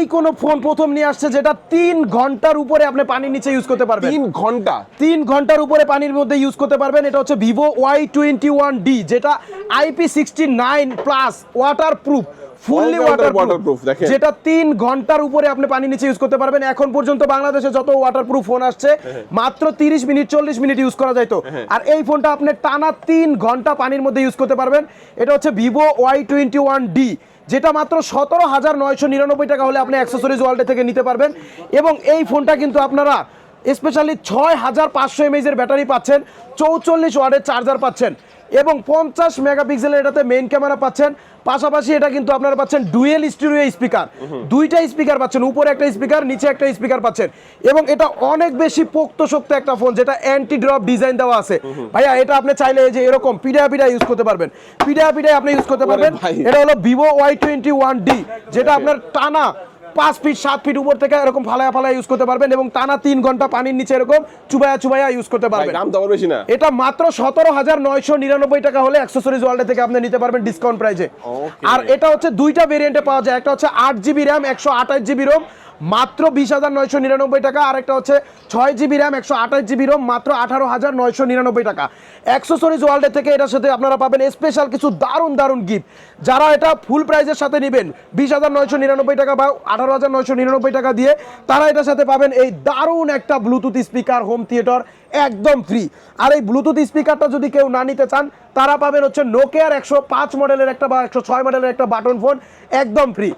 এই কোন ফোন প্রথম নিয়ে আসছে যেটা তিন ঘণ্টার উপরে আপনি পানির নিচে ইউজ করতে পারবেন। তিন ঘণ্টা? তিন ঘণ্টার উপরে পানির মধ্যে ইউজ করতে পারবেন। এটা হচ্ছে Vivo Y twenty one D যেটা IP sixty nine plus waterproof fully যেটা তিন ঘণ্টার উপরে আপনি পানি নিচে ইউজ করতে পারবেন। এখন পর্যন্ত বাংলাদেশে যত ওয়াটারপ্রুফ ফোন আসছে হ্যাঁ, মাত্র তিরিশ মিনিট চল্লিশ মিনিট ইউজ করা যাইতো আর এই ফোনটা আপনি টানা তিন ঘণ্টা পানির মধ্যে ইউজ করতে পারবেন। এটা হচ্ছে Vivo Y twenty one D যেটা মাত্র সতেরো হাজার নয়শো নিরানব্বই টাকা হলে আপনি অ্যাক্সেসরিজ ওয়ার্ল্ডে থেকে নিতে পারবেন। এবং এই ফোনটা কিন্তু আপনারা স্পেশালি ছয় হাজার পাঁচশো এমএইচের ব্যাটারি পাচ্ছেন, চৌচল্লিশ ওয়ার্ডের চার্জার পাচ্ছেন। এবং পঞ্চাশ মেগাপিক্সেলের এটাতে মেইন ক্যামেরা পাচ্ছেন। পাশাপাশি এটা কিন্তু আপনারা পাচ্ছেন ডুয়েল স্টিরিও স্পিকার দুইটা স্পিকার পাচ্ছেন উপরে একটা স্পিকার নিচে একটা স্পিকার পাচ্ছেন। এবং এটা অনেক বেশি পোক্ত শক্ত একটা ফোন যেটা অ্যান্টি ড্রপ ডিজাইন দেওয়া আছে। ভাইয়া এটা আপনি চাইলে যে এরকম পিডা পিডা ইউজ করতে পারবেন। পিডা পিডা আপনি ইউজ করতে পারবেন। এটা হলো Vivo Y twenty one D যেটা আপনার টানা পাঁচ ফিট সাত ফিট উপর থেকে এরকম ফালায়া ফালায়া ইউজ করতে পারবেন এবং টানা তিন ঘণ্টা পানির নিচে এরকম চুবায়া চুবায়া ইউজ করতে পারবেন। দাম বেশি না। এটা মাত্র সতেরো হাজার নয়শো নিরানব্বই টাকা হলে অ্যাক্সেসরিজ ওয়ার্ল্ড থেকে আপনি নিতে পারবেন ডিসকাউন্ট প্রাইজে আর এটা হচ্ছে দুইটা ভেরিয়েন্টে পাওয়া যায়। একটা হচ্ছে আট জিবি র্যাম একশো আঠাশ জিবি রোম মাত্র বিশ হাজার নয়শো নিরানব্বই টাকা আর একটা হচ্ছে ছয় জিবি র্যাম, একশো আঠাশ জিবি রোম, মাত্র আঠারো হাজার নয়শো নিরানব্বই টাকা। অ্যাক্সেসরিজ ওয়ার্ল্ডের থেকে এটার সাথে আপনারা পাবেন স্পেশাল কিছু দারুণ দারুণ গিফট যারা এটা ফুল প্রাইজের সাথে নেবেন, বিশ হাজার নয়শো নিরানব্বই টাকা বা আঠারো হাজার নয়শো নিরানব্বই টাকা দিয়ে, তারা এটার সাথে পাবেন এই দারুণ একটা ব্লুটুথ স্পিকার হোম থিয়েটার একদম ফ্রি আর এই ব্লুটুথ স্পিকারটা যদি কেউ না নিতে চান, তারা পাবেন হচ্ছে নোকিয়ার একশো পাঁচ মডেলের একটা বা একশো ছয় মডেলের একটা বাটন ফোন একদম ফ্রি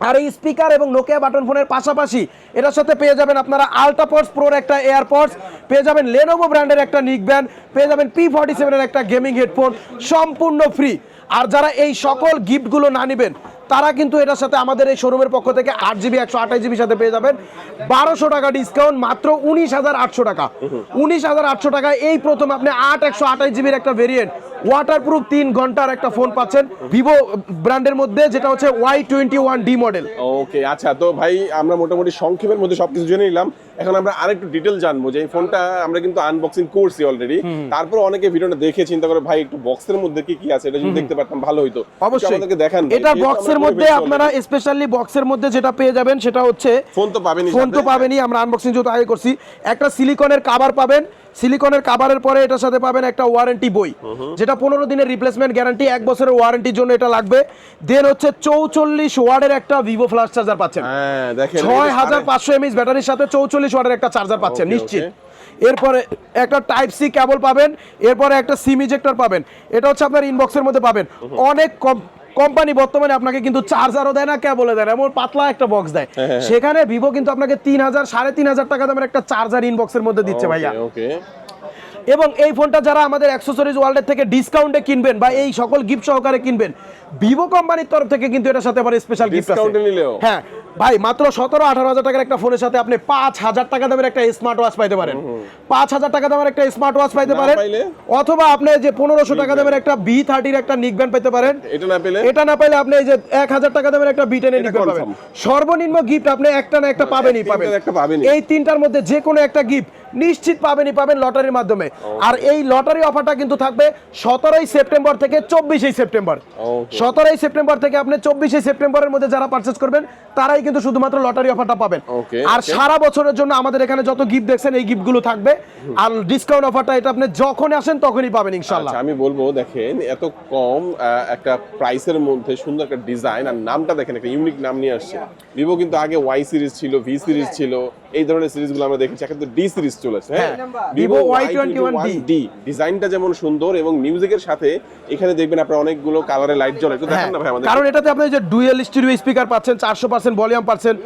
আর এই স্পিকার এবং নোকিয়া বাটন ফোনের পাশাপাশি এটার সাথে পেয়ে যাবেন আপনারা আলট্রাপডস প্রোর একটা এয়ারপডস পেয়ে যাবেন লেনোভো ব্র্যান্ডের একটা নিক ব্যান্ড পেয়ে যাবেন পি ফর্টি সেভেনের একটা গেমিং হেডফোন সম্পূর্ণ ফ্রি আর যারা এই সকল গিফটগুলো না নেবেন তারা কিন্তু এটার সাথে আমাদের এই শোরুমের পক্ষ থেকে আট জিবি একশো আঠাশ জিবির সাথে পেয়ে যাবেন। বারোশো টাকা ডিসকাউন্ট মাত্র উনিশ হাজার আটশো টাকা। উনিশ হাজার আটশো টাকা এই প্রথম আপনি আট একশো আঠাশ জিবির একটা ভেরিয়েন্ট ওয়াটারপ্রুফ তিন ঘণ্টার একটা ফোন পাচ্ছেন। ভিভো ব্র্যান্ডের মধ্যে যেটা হচ্ছে Y twenty one D model okay আচ্ছা তো ভাই আমরা মোটামুটি সংক্ষেপের মধ্যে সবকিছু জেনে নিলাম। এখন আমরা আরেকটু ডিটেল জানব যে এই ফোনটা আমরা কিন্তু আনবক্সিং করছি অলরেডি তারপর অনেকে ভিডিওটা দেখে চিন্তা করে ভাই একটু বক্সের মধ্যে কি কি আছে? এটা যদি দেখতে পারতাম ভালো হইতো। অবশ্যই। আমাদেরকে দেখান এটা বক্সের মধ্যে আপনারা স্পেশালি বক্সের মধ্যে যেটা পেয়ে যাবেন সেটা হচ্ছে ফোন তো পাবেনই ফোন তো পাবেনই আমরা আনবক্সিং যেহেতু আগে করছি। একটা সিলিকনের কাভার পাবেন সিলিকনের কাভারের পরে এটার সাথে পাবেন একটা ওয়ারেন্টি বই যেটা পনেরো দিনের রিপ্লেসমেন্ট গ্যারান্টি এক বছরের ওয়ারেন্টির জন্য এটা লাগবে। দেন হচ্ছে চৌচল্লিশ ওয়ার্ডের একটা ভিভো ফ্লাশ চার্জার পাচ্ছেন। হ্যাঁ ছয় হাজার পাঁচশো এমএইচ ব্যাটারির সাথে চৌচল্লিশ ওয়ার্ডের একটা চার্জার পাচ্ছেন নিশ্চিত। এরপরে একটা টাইপ সি কেবল পাবেন এরপরে একটা সিম ইজেক্টর পাবেন। এটা হচ্ছে আপনার ইনবক্সের মধ্যে পাবেন। অনেক কম কোম্পানি বর্তমানে আপনাকে কিন্তু চার্জারও দেয় না কেবলে দেয় না। এমন পাতলা একটা বক্স দেয়। হ্যাঁ, সেখানে ভিভো কিন্তু আপনাকে তিন হাজার সাড়ে তিন হাজার টাকা দামের একটা চার্জার ইনবক্সের মধ্যে দিচ্ছে ভাইয়া। ওকে এবং এই ফোনটা যারা আমাদের অ্যাক্সেসরিজ ওয়ার্ল্ডের থেকে ডিসকাউন্টে কিনবেন বা এই সকল গিফট সহকারে কিনবেন ভিভো কোম্পানির তরফ থেকে কিন্তু এটার সাথে আবার স্পেশাল গিফট আছে? হ্যাঁ ভাই মাত্র সতেরো আঠারো হাজার টাকার একটা ফোনের সাথে আপনি পাঁচ হাজার টাকা দামের একটা স্মার্ট ওয়াচ পাইতে পারেন। পাঁচ হাজার টাকা দামের একটা স্মার্ট ওয়াচ পাইতে পারেন। অথবা আপনি যে পনেরোশো টাকা দামের একটা বি থার্টির একটা নিক ব্যান্ড পেতে পারেন। এটা না পেলে? এটা না পাইলে আপনি এই যে এক হাজার টাকা দামের একটা বিটেন এটা নিতে পাবেন। সর্বনিম্ন গিফট আপনি একটা না একটা পাবেনই পাবেন। এই তিনটার মধ্যে যে কোনো একটা গিফট নিশ্চিত পাবেনই পাবেন লটারির মাধ্যমে। আর এই লটারি অফারটা কিন্তু থাকবে সতেরোই সেপ্টেম্বর থেকে চব্বিশে সেপ্টেম্বর। সতেরোই সেপ্টেম্বর থেকে আপনি চব্বিশে সেপ্টেম্বরের মধ্যে যারা পারচেস করবেন তারাই কিন্তু শুধুমাত্র লটারি অফারটা পাবেন। আর সারা বছরের জন্য আমাদের এখানে যত গিফট দেখছেন এই গিফটগুলো থাকবে। আর ডিসকাউন্ট অফারটা এটা আপনি যখন আসেন তখনই পাবেন ইনশাল্লাহ আচ্ছা আমি বলব দেখেন এত কম একটা প্রাইসের মধ্যে সুন্দর একটা ডিজাইন আর নামটা দেখেন একটা ইউনিক নাম নিয়ে আসছে। ভিভো কিন্তু আগে ওয়াই সিরিজ ছিল ভি সিরিজ ছিল এই ধরনের সিরিজগুলো আমরা দেখেছি এখন তো ডি সিরিজ চলেছে। হ্যাঁ। হ্যাঁ, Vivo Y twenty one D ডিজাইনটা যেমন সুন্দর এবং মিউজিকের সাথে এখানে দেখবেন আপনার অনেকগুলো কালারে লাইট জ্বলে। একটু দেখেন না ভাই আমাদের। কারণ এটাতে আপনি যে ডুয়েল স্টিরিও স্পিকার পাচ্ছেন চারশো পার্সেন্ট ভলিউম পাচ্ছেন।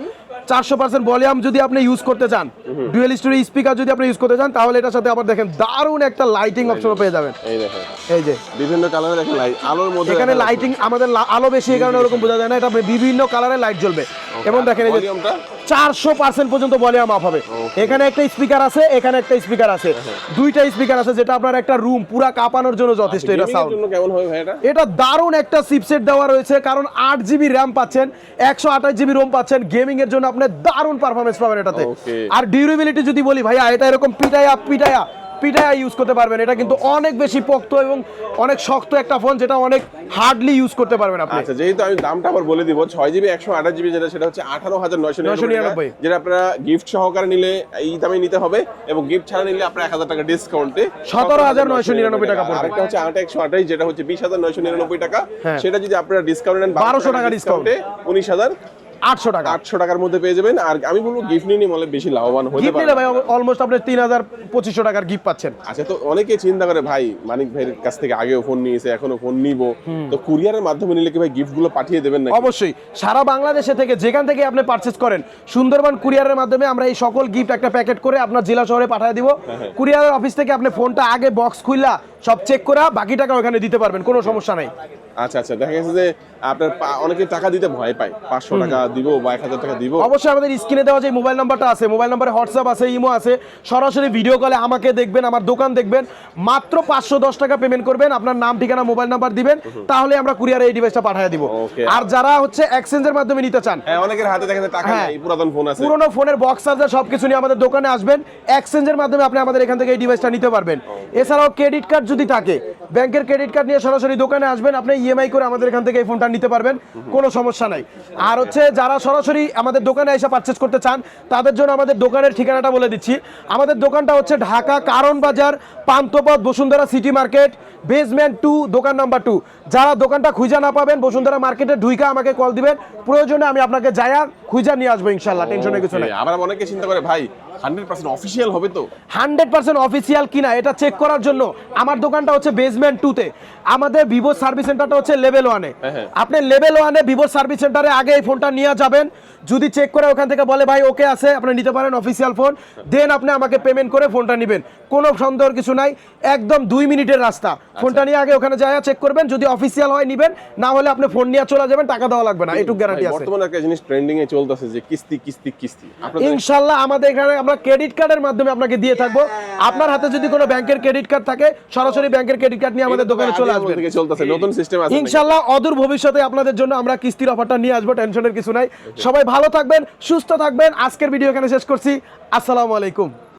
চারশো পার্সেন্ট ভলিউম যদি আপনি ইউজ করতে চান। ডুয়েল স্টিরিও স্পিকার যদি আপনি ইউজ করতে চান তাহলে এটার সাথে আবার দেখেন দারুণ একটা লাইটিং অপশনও পেয়ে যাবেন। এই দেখেন। এই যে। বিভিন্ন কালারে দেখেন লাইট আলোর মধ্যে এখানে লাইটিং আমাদের আলো বেশি এই কারণে ওরকম বোঝা যায় না এটা বিভিন্ন কালারে লাইট জ্বলবে। এবং দেখেন এই যে চারশো পার্সেন্ট পর্যন্ত ভলিউম আপ হবে। এখানে একটা স্পিকার আছে এখানে একটা স্পিকার আছে। দুইটা স্পিকার আছে যেটা আপনার একটা রুম পুরা কাঁপানোর জন্য যথেষ্ট এটা সাউন্ড কেমন হবে ভাই এটা? এটা দারুণ একটা চিপসেট দেওয়া রয়েছে কারণ আট জিবি র্যাম পাচ্ছেন একশো আঠাশ জিবি রোম পাচ্ছেন গেমিং এর জন্য আপনি দারুণ পারফরমেন্স পাবেন এটাতে আর ডিউরেবিলিটি যদি বলি ভাইয়া এটা এরকম পিটায়া পিটায়া পিঠা ইউজ করতে পারবেন এটা কিন্তু অনেক বেশি পোক্ত এবং অনেক শক্ত একটা ফোন যেটা অনেক হার্ডলি ইউজ করতে পারবেন আপনি আচ্ছা যেহেতু আমি দামটা আবার বলে দিব ছয় জিবি একশো আঠাশ জিবি যেটা সেটা হচ্ছে আঠারো হাজার নয়শো নিরানব্বই যেটা আপনারা গিফট সহকারে নিলে এই দামে নিতে হবে এবং গিফট ছাড়া নিলে আপনার এক হাজার টাকা ডিসকাউন্টে 17,999 টাকা পড়বে। আরেকটা হচ্ছে আট একশো আঠাশ যেটা হচ্ছে বিশ হাজার নয়শো নিরানব্বই টাকা হ্যাঁ। সেটা যদি আপনারা ডিসকাউন্ট নেন 1200 টাকা discount। উনিশ হাজার আটশো টাকা। আটশো টাকার মধ্যে পেয়ে যাবেন। আর আমি বলব গিফট নিয়ে নিলে বেশি লাভবান হতে পারে ভাই অলমোস্ট আপনি তিন হাজার পঁচিশশো টাকার গিফট পাচ্ছেন। আচ্ছা তো অনেকে চিন্তা করে ভাই মানিক ভাইয়ের কাছ থেকে আগেও ফোন নিয়েছে এখনও ফোন নিব। তো কুরিয়ারের মাধ্যমে নিলে কি ভাই গিফটগুলো পাঠিয়ে দেবেন না অবশ্যই। সারা বাংলাদেশে থেকে যেখান থেকে আপনি পারচেস করেন সুন্দরবন কুরিয়ারের মাধ্যমে আমরা এই সকল গিফট একটা প্যাকেট করে আপনার জেলা শহরে পাঠিয়ে দিব। কুরিয়ারের অফিস থেকে আপনি ফোনটা আগে বক্স খুললা সব চেক করা বাকি টাকা ওখানে দিতে পারবেন কোনো সমস্যা নাই। আচ্ছা আচ্ছা। দেখা গেছে যে আপনার অনেকে টাকা দিতে ভয় পায়। পাঁচশো টাকা দিব বা এক হাজার টাকা দিব। অবশ্যই আমাদের স্ক্রিনে দেওয়া যে মোবাইল নাম্বারটা আছে মোবাইল নাম্বারে হোয়াটসঅ্যাপ আছে ইমো আছে সরাসরি ভিডিও কলে আমাকে দেখবেন আমার দোকান দেখবেন। মাত্র পাঁচশো দশ টাকা পেমেন্ট করবেন আপনার নাম ঠিকানা মোবাইল নাম্বার দিবেন তাহলে আমরা কুরিয়ারে এই ডিভাইসটা পাঠিয়ে দিব। আর যারা হচ্ছে এক্সচেঞ্জের মাধ্যমে নিতে চান হ্যাঁ অনেকের হাতে দেখা যায় টাকা হ্যাঁ। নাই পুরাতন ফোন আছে। পুরোনো ফোনের বক্স চার্জার সবকিছু নিয়ে আমাদের দোকানে আসবেন এক্সচেঞ্জের মাধ্যমে আপনি আমাদের এখান থেকে এই ডিভাইসটা নিতে পারবেন। এছাড়াও ক্রেডিট কার্ড যদি থাকে ব্যাংকের ক্রেডিট কার্ড নিয়ে সরাসরি দোকানে আসবেন আপনি ইএমআই করে আমাদের এখান থেকে এই ফোনটা নিতে পারবেন কোনো সমস্যা নাই। আর হচ্ছে যারা সরাসরি আমাদের দোকানে এসে পারচেস করতে চান তাদের জন্য আমাদের দোকানের ঠিকানাটা বলে দিচ্ছি। আমাদের দোকানটা হচ্ছে Dhaka Karwan Bazar Panthapath Bashundhara city market basement two দোকান নাম্বার টু যারা দোকানটা খুঁজা না পাবেন বসুন্ধরা মার্কেটে ঢুইকা আমাকে কল দিবেন। প্রয়োজনে আমি আপনাকে যায়া খুঁজা নিয়ে আসব ইনশাল্লাহ টেনশনের কিছু নেই। আবার অনেকে চিন্তা করে ভাই হান্ড্রেড পার্সেন্ট অফিসিয়াল হবে তো? হান্ড্রেড পার্সেন্ট অফিসিয়াল কিনা এটা চেক করার জন্য। আমার দোকানটা হচ্ছে বেসমেন্ট টুতে আমাদের ভিভো সার্ভিস সেন্টারটা হচ্ছে লেভেল ওয়ানে হ্যাঁ, হ্যাঁ। আপনি লেভেল ওয়ানে ভিভো সার্ভিস সেন্টারে আগে এই ফোনটা নিয়ে যাবেন। যদি চেক করে ওখান থেকে বলে ভাই ওকে আছে আপনি নিতে পারেন অফিসিয়াল ফোন দেন আপনি আমাকে পেমেন্ট করে ফোনটা নেবেন। কোনো সন্দেহের কিছু নাই। একদম দুই মিনিটের রাস্তা। ফোনটা নিয়ে আগে ওখানে যায় চেক করবেন। যদি অফিসিয়াল হয় নিবেন। না হলে আপনি ফোন নিয়ে চলে যাবেন। টাকা দেওয়া লাগবে না। এটুকু গ্যারান্টি আছে। বর্তমানে একটা জিনিস ট্রেন্ডিং এ চলতেছে যে কিস্তি কিস্তি কিস্তি। ইনশাল্লাহ আমাদের এখানে আমরা ক্রেডিট কার্ডের মাধ্যমে আপনাকে দিয়ে থাকব। আপনার হাতে যদি কোনো ব্যাংকের ক্রেডিট কার্ড থাকে সরাসরি ব্যাংকের ক্রেডিট কার্ড নিয়ে আমাদের দোকানে চলে আসবে চলতেছে নতুন সিস্টেম আছে ইনশাআল্লাহ ইনশাল্লাহ অদূর ভবিষ্যতে আপনাদের জন্য আমরা কিস্তির অফারটা নিয়ে আসব টেনশনের কিছু নাই। সবাই ভালো থাকবেন সুস্থ থাকবেন। আজকের ভিডিও এখানে শেষ করছি। আসসালামু আলাইকুম।